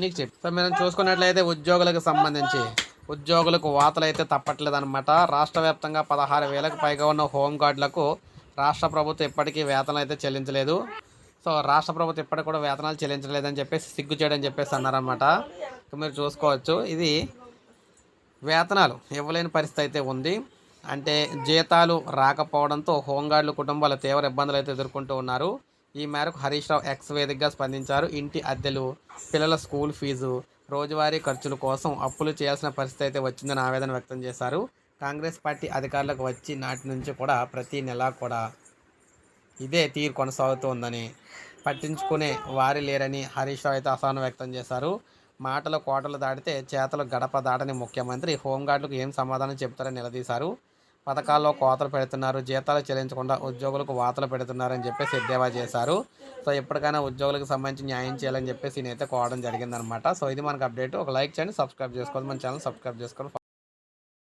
నీకు చెప్పి సో మనం చూసుకున్నట్లయితే ఉద్యోగులకు సంబంధించి ఉద్యోగులకు వాతలు అయితే తప్పట్లేదు అనమాట రాష్ట్ర వ్యాప్తంగా పదహారు వేలకు పైగా ఉన్న హోంగార్డులకు రాష్ట్ర ప్రభుత్వం ఇప్పటికీ వేతనం అయితే చెల్లించలేదు. సో రాష్ట్ర ప్రభుత్వం ఇప్పటికి కూడా వేతనాలు చెల్లించలేదని చెప్పేసి సిగ్గు చేయడం చెప్పేసి అన్నారనమాట మీరు చూసుకోవచ్చు. ఇది వేతనాలు ఇవ్వలేని పరిస్థితి అయితే ఉంది. అంటే జీతాలు రాకపోవడంతో హోంగార్డుల కుటుంబాలు తీవ్ర ఇబ్బందులు అయితే ఎదుర్కొంటూ ఉన్నారు. ఈ మేరకు హరీష్ రావు ఎక్స్ వేదికగా స్పందించారు. ఇంటి అద్దెలు పిల్లల స్కూల్ ఫీజు రోజువారీ ఖర్చుల కోసం అప్పులు చేయాల్సిన పరిస్థితి అయితే వచ్చిందని ఆవేదన వ్యక్తం చేశారు. కాంగ్రెస్ పార్టీ అధికారులకు వచ్చి నాటి నుంచి కూడా ప్రతి నెలా కూడా ఇదే తీరు కొనసాగుతోందని పట్టించుకునే వారి లేరని హరీష్ రావు అయితే అసహనం వ్యక్తం చేశారు. మాటలు కోటలు దాటితే చేతలు గడప దాటని ముఖ్యమంత్రి హోంగార్డులకు ఏం సమాధానం చెబుతారని నిలదీశారు. పథకాల్లో కోతలు పెడుతున్నారు జీతాలు చెల్లించకుండా ఉద్యోగులకు వాతలు పెడుతున్నారని చెప్పేసి ఎద్దేవా చేశారు. సో ఎప్పటికైనా ఉద్యోగులకు సంబంధించి న్యాయం చేయాలని చెప్పేసి నేనైతే కోవడం జరిగిందనమాట. సో ఇది మనకు అప్డేట్. ఒక లైక్ చేయండి సబ్స్క్రైబ్ చేసుకోండి మన ఛానల్ సబ్స్క్రైబ్ చేసుకోండి.